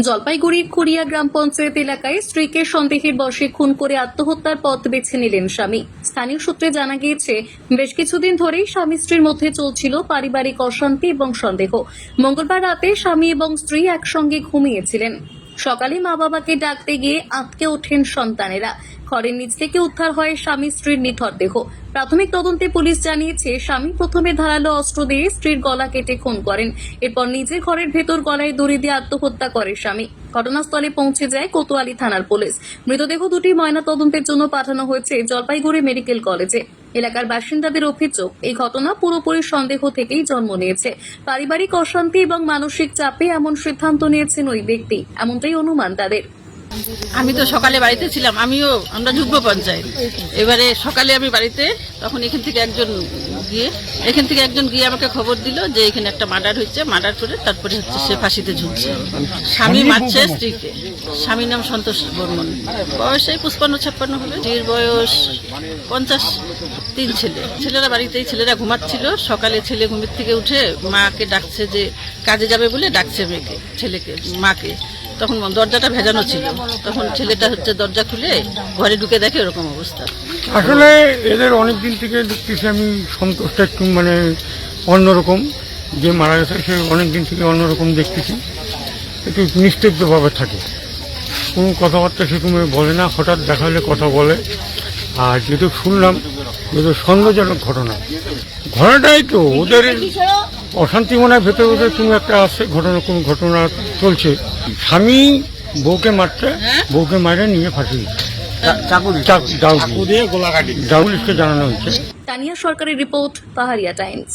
জলপাইগুড়ির কুড়িয়া গ্রাম পঞ্চায়েত এলাকায় স্ত্রীকে সন্দেহের বশে খুন করে আত্মহত্যার পথ বেছে নিলেন স্বামী। স্থানীয় সূত্রে জানা গিয়েছে, বেশ কিছুদিন ধরেই স্বামী স্ত্রীর মধ্যে চলছিল পারিবারিক অশান্তি এবং সন্দেহ। মঙ্গলবার রাতে স্বামী এবং স্ত্রী একসঙ্গে ঘুমিয়েছিলেন। সকালে মা বাবাকে ডাকতে গিয়ে আটকে ওঠেন সন্তানেরা। ঘরের নিচ থেকে উদ্ধার হয় স্বামী স্ত্রীর নিথর দেহ। প্রাথমিক তদন্তে পুলিশ জানিয়েছে, স্বামী প্রথমে ধারালো অস্ত্র দিয়ে স্ত্রীর গলা কেটে খুন করেন। এরপর নিজের ঘরের ভেতর গলায় দড়ি দিয়ে আত্মহত্যা করে স্বামী। ঘটনাস্থলে পৌঁছে যায় কোতোয়ালি থানার পুলিশ। মৃতদেহ দুটি ময়না তদন্তের জন্য পাঠানো হয়েছে জলপাইগুড়ি মেডিকেল কলেজে। এলাকার বাসিন্দাদের অভিযোগ, এই ঘটনা পুরোপুরি সন্দেহ থেকেই জন্ম নিয়েছে। পারিবারিক অশান্তি এবং মানসিক চাপে এমন সিদ্ধান্ত নিয়েছেন ওই ব্যক্তি, এমনটাই অনুমান তাদের। আমি তো সকালে বাড়িতে ছিলাম আমিও আমরা যুগ্ম পঞ্চায়েত। এবারে সকালে আমি বাড়িতে তখন এখান থেকে একজন গিয়ে এখান থেকে একজন গিয়ে আমাকে খবর দিল যে এখানে একটা মার্ডার হচ্ছে মার্ডার করে তারপরে হচ্ছে সে ফাঁসিতে ঝুলছে। স্বামী মারছে স্ত্রীকে। স্বামীর নাম সন্তোষ বর্মন। বয়স এই পুষ্পান্ন ছাপ্পান্ন হবে। স্ত্রীর বয়স পঞ্চাশ তিন ছেলে। ছেলেরা বাড়িতেই ছেলেরা ঘুমাচ্ছিল। সকালে ছেলে ঘুমের থেকে উঠে মাকে ডাকছে যে কাজে যাবে বলে ডাকছে মেয়েকে ছেলেকে মাকে। তখন দরজাটা ভেজানো ছিল। তখন ছেলেটা হচ্ছে দরজা খুলে ঘরে ঢুকে দেখে এরকম অবস্থা। আসলে এদের অনেক দিন থেকে দেখতেছি আমি সন্তোষটা একটু মানে অন্যরকম। যে মারা গেছে সে অনেক দিন থেকে অন্যরকম দেখতেছি। একটু নিস্তব্ধভাবে থাকে। কোনো কথাবার্তা সেরকম বলে না, হঠাৎ দেখা হলে কথা বলে। আর যেহেতু শুনলাম, যেহেতু সন্দেহজনক ঘটনা। ঘটনাটাই তো, ওদের অশান্তি মনে হয় ভেতরে ভেতরে কোনো একটা আছে ঘটনা কোনো ঘটনা চলছে। স্বামী বউকে মারতে বউকে মারে নিয়ে ফাঁসি দিচ্ছে। চাকু দিয়ে? গোলা জানানো হয়েছে। তানিয়া সরকারের রিপোর্ট পাহাড়িয়া টাইমস।